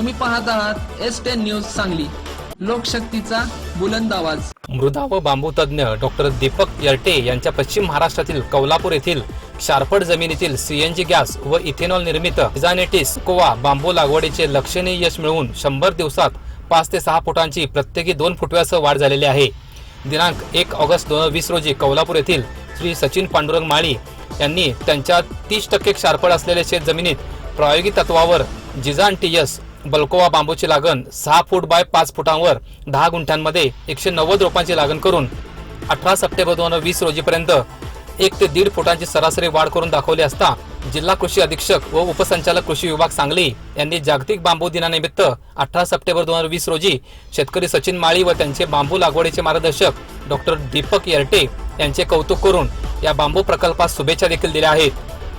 तुम्ही पाहत आहात एस टेन न्यूज सांगली. लोकशक्तीचा बुलंद आवाज. मृदा व बांबू तज्ज्ञ डॉक्टर दीपक यरटे यांच्या पश्चिम महाराष्ट्रातील कौलापूर येथील शारपड जमिनीतील सीएनजी गॅस व इथेनॉल निर्मित इजानेटिस कोवा बांबू लागवडीचे लक्षणीय यश मिळवून शंभर दिवसात पाच ते सहा फुटांची प्रत्येकी दोन फुटव्यासह वाढ झालेली आहे. दिनांक एक ऑगस्ट दोन हजार वीस रोजी कौलापूर येथील श्री सचिन पांडुरंग माळी यांनी त्यांच्या तीस टक्के क्षारपड असलेल्या शेत जमिनीत प्रायोगिक तत्वावर जिजान टीएस बल्कोवा बांबूची लागण सहा फूट बाय पाच फुटांवर दहा गुंठ्यांमध्ये एकशे नव्वद रोपांची लागण करून अठरा सप्टेंबर दोन हजार वीस रोजीपर्यंत एक ते दीड फुटांची सरासरी वाढ करून दाखवली असता जिल्हा कृषी अधीक्षक व उपसंचालक कृषी विभाग सांगली यांनी जागतिक बांबू दिनानिमित्त अठरा सप्टेंबर दोन हजार वीस रोजी शेतकरी सचिन माळी व त्यांचे बांबू लागवडीचे मार्गदर्शक डॉक्टर दीपक येरटे यांचे कौतुक करून या बांबू प्रकल्पास शुभेच्छा देखील दिल्या आहेत.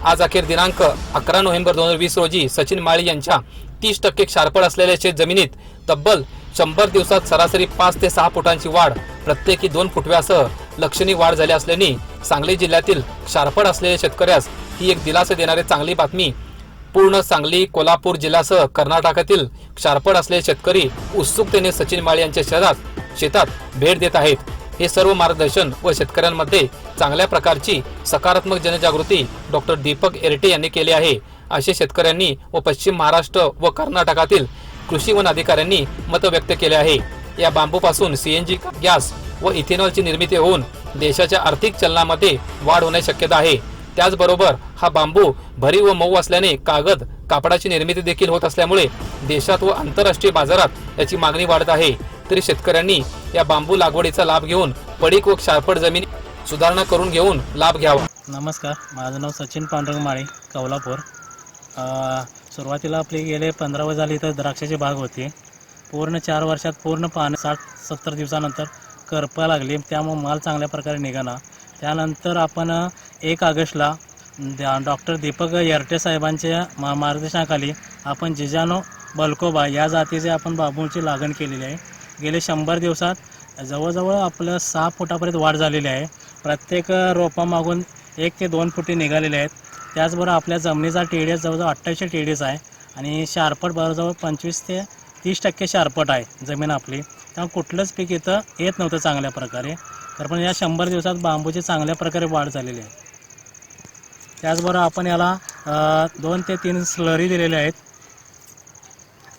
आज अखेर दिनांक अकरा नोव्हेंबर दोन हजार वीस रोजी सचिन माळी यांच्या तीस टक्के क्षारपड असलेल्या शेत जमिनीत तब्बल शंभर दिवसात सरासरी पाच ते सहा फुटांची वाढ प्रत्येकी दोन फुटव्यासह लक्षणीय वाढ झाली असल्याने सांगली जिल्ह्यातील क्षारपड असलेल्या शेतकऱ्यास ही एक दिलासा देणारी चांगली बातमी. पूर्ण सांगली कोल्हापूर जिल्ह्यासह कर्नाटकातील क्षारपड असलेले शेतकरी उत्सुकतेने सचिन माळे यांच्या शहरात शेतात भेट देत आहेत. हे सर्व मार्गदर्शन व शेतकऱ्यांमध्ये चांगल्या प्रकारची सकारात्मक जनजागृती डॉक्टर दीपक एरटे यांनी केली आहे. असे शेतकऱ्यांनी व पश्चिम महाराष्ट्र व कर्नाटकातील कृषी वन अधिकाऱ्यांनी मत व्यक्त केले आहे. या बांबूपासून सीएनजी गॅस व इथेनॉलची निर्मिती होऊन देशाच्या आर्थिक चलनामध्ये वाढ होण्याची शक्यता आहे. त्याचबरोबर हा बांबू भरीव व मऊ असल्याने कागद कापडाची निर्मिती देखील होत असल्यामुळे देशात व आंतरराष्ट्रीय बाजारात याची मागणी वाढत आहे. तरी शेतकऱ्यांनी या बांबू लागवडीचा लाभ घेऊन पडीक व क्षारपड जमीन सुधारणा करून घेऊन लाभ घ्यावा. नमस्कार. माझं नाव सचिन पांडुरंग माळी कवलापूर. सुरुवातीला आपली गेले पंधरा वर्ष झाली तर द्राक्षाची बाग होती. पूर्ण चार वर्षात पूर्ण पाणी साठ सत्तर दिवसानंतर करपा लागली. त्यामुळं माल चांगल्या प्रकारे निघाला. त्यानंतर आपण एक ऑगस्टला द्या- डॉक्टर दीपक येरटे साहेबांच्या मा मार्गदर्शनाखाली आपण जिजानो बल्कोबा या जातीचे आपण बांबूची लागण केलेली आहे. गेले शंभर दिवसात जवळजवळ आपलं सहा फुटापर्यंत वाढ झालेली आहे. प्रत्येक रोपामागून एक ते दोन फुटी निघालेले आहेत. त्याचबरोबर आपल्या जमिनीचा टेडीएस जवळजवळ अठ्ठावीसशे टेडीएस आहे आणि शारपट बरोजवळ पंचवीस ते तीस टक्के शारपट आहे जमीन आपली. त्यामुळे कुठलंच पीक इथं येत नव्हतं चांगल्या प्रकारे. तर पण या शंभर दिवसात बांबूची चांगल्या प्रकारे वाढ झालेली आहे. त्याचबरोबर आपण याला दोन ते तीन स्लरी दिलेल्या आहेत.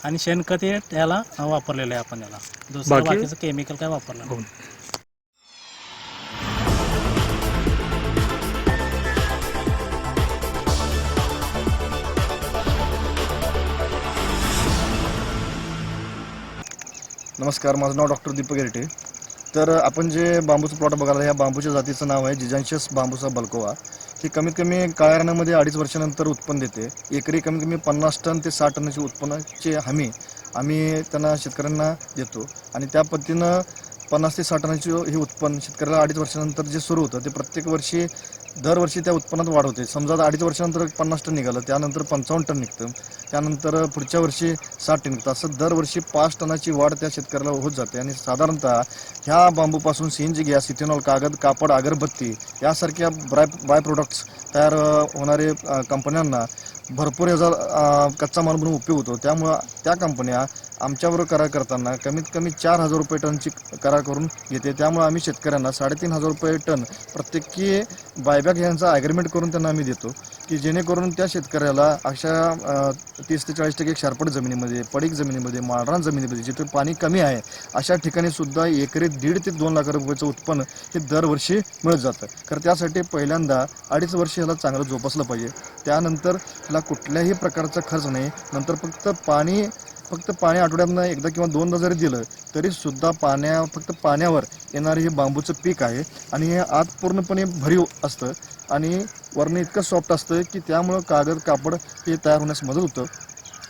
आणि शेणखत हे याला वापरलेलं आहे आपण याला. दुसरं बाकी? बाकीचं केमिकल काय वापरलं नमस्कार माझं नाव डॉक्टर दीपक गेरटे तर आपण जे बांबूचं प्लॉट बघायला या बांबूच्या जातीचं नाव आहे जिजांशियस बांबूचा बल्कोवा. ही कमीत कमी काळ्या रानामध्ये अडीच वर्षानंतर उत्पन्न देते. एकरी कमीत कमी पन्नास टन ते साठ टनाची उत्पन्नाची हमी आम्ही त्यांना शेतकऱ्यांना देतो. आणि त्या पद्धतीनं पन्नास ते साठ टनाची हे उत्पन्न शेतकऱ्याला अडीच वर्षानंतर जे सुरू होतं ते प्रत्येक वर्षी दरवर्षी त्या उत्पन्नात वाढ होते. समजा आता अडीच वर्षानंतर पन्नास टन निघालं त्यानंतर पंचावन्न टन निघतं त्यानंतर पुढच्या वर्षी साठ टन निघतं. असं दरवर्षी पाच टनाची वाढ त्या शेतकऱ्याला होत जाते. आणि साधारणतः ह्या बांबूपासून सीएनजी गॅस इथेनॉल कागद कापड अगरबत्ती यासारख्या ब्राय बाय प्रोडक्ट्स तयार होणारे कंपन्यांना भरपूर याचा कच्चा माल म्हणून उपयोग होतो. त्यामुळं त्या कंपन्या आमच्याबरोबर करार करताना कमीत कमी चार हजार रुपये टनची करार करून घेते. त्यामुळे आम्ही शेतकऱ्यांना साडेतीन हजार रुपये टन प्रत्येकी बायबॅक यांचा ॲग्रीमेंट करून त्यांना आम्ही देतो की जेणेकरून त्या शेतकऱ्याला अशा तीस ते चाळीस टक्के क्षारपट जमिनीमध्ये पडीक जमिनीमध्ये माळरान जमिनीमध्ये जिथे पाणी कमी आहे अशा ठिकाणी सुद्धा एकरी दीड ते दोन लाख रुपयाचं उत्पन्न हे दरवर्षी मिळत जातं. कारण त्यासाठी पहिल्यांदा अडीच वर्ष ह्याला चांगलं जोपासलं पाहिजे. त्यानंतर ह्याला कुठल्याही प्रकारचा खर्च नाही. नंतर फक्त पाणी फक्त पाणी आठवड्यातनं एकदा किंवा दोनदा जरी दिलं तरी सुद्धा पाण्या फक्त पाण्यावर येणारे हे बांबूचं पीक आहे. आणि हे आत पूर्णपणे भरीव असतं. आणि वर्ण इतकं सॉफ्ट असतं की त्यामुळं कागद कापड हे तयार होण्यास मदत होतं.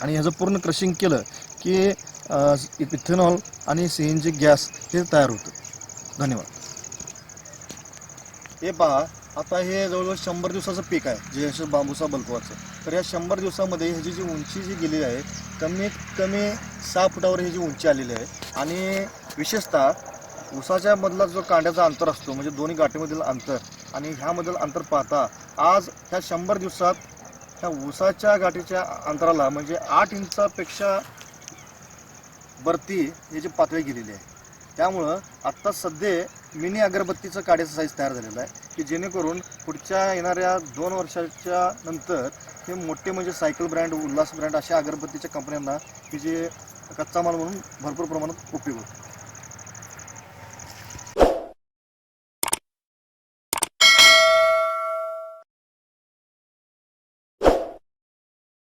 आणि ह्याचं पूर्ण क्रशिंग केलं की इथेनॉल आणि सी एन जी गॅस हे तयार होतं. धन्यवाद. हे पहा आता हे जवळजवळ शंभर दिवसाचं पीक आहे जे असं बांबूचा बल्कवाचं तर या शंभर दिवसामध्ये ह्याची जी उंची जी गेलेली आहे कमीत कमी सहा फुटावर ह्याची उंची आलेली आहे. आणि विशेषतः उसाच्या मधला जो कांड्याचा अंतर असतो म्हणजे दोन्ही गाठीमधील अंतर आणि ह्यामधील अंतर पाहता आज ह्या शंभर दिवसात ह्या ऊसाच्या गाठीच्या अंतराला म्हणजे आठ इंचापेक्षा बरती याची पातळी गेलेली आहे. त्यामुळं आत्ता सध्या मिनी अगरबत्तीचं काड्याचं साईज तयार झालेलं आहे. की जेणेकरून पुढच्या येणाऱ्या दोन वर्षाच्या नंतर हे मोठे म्हणजे सायकल ब्रँड उल्हास ब्रँड अशा अगरबत्तीच्या कंपन्यांना की जे कच्चा माल म्हणून भरपूर प्रमाणात उपयोग होतो.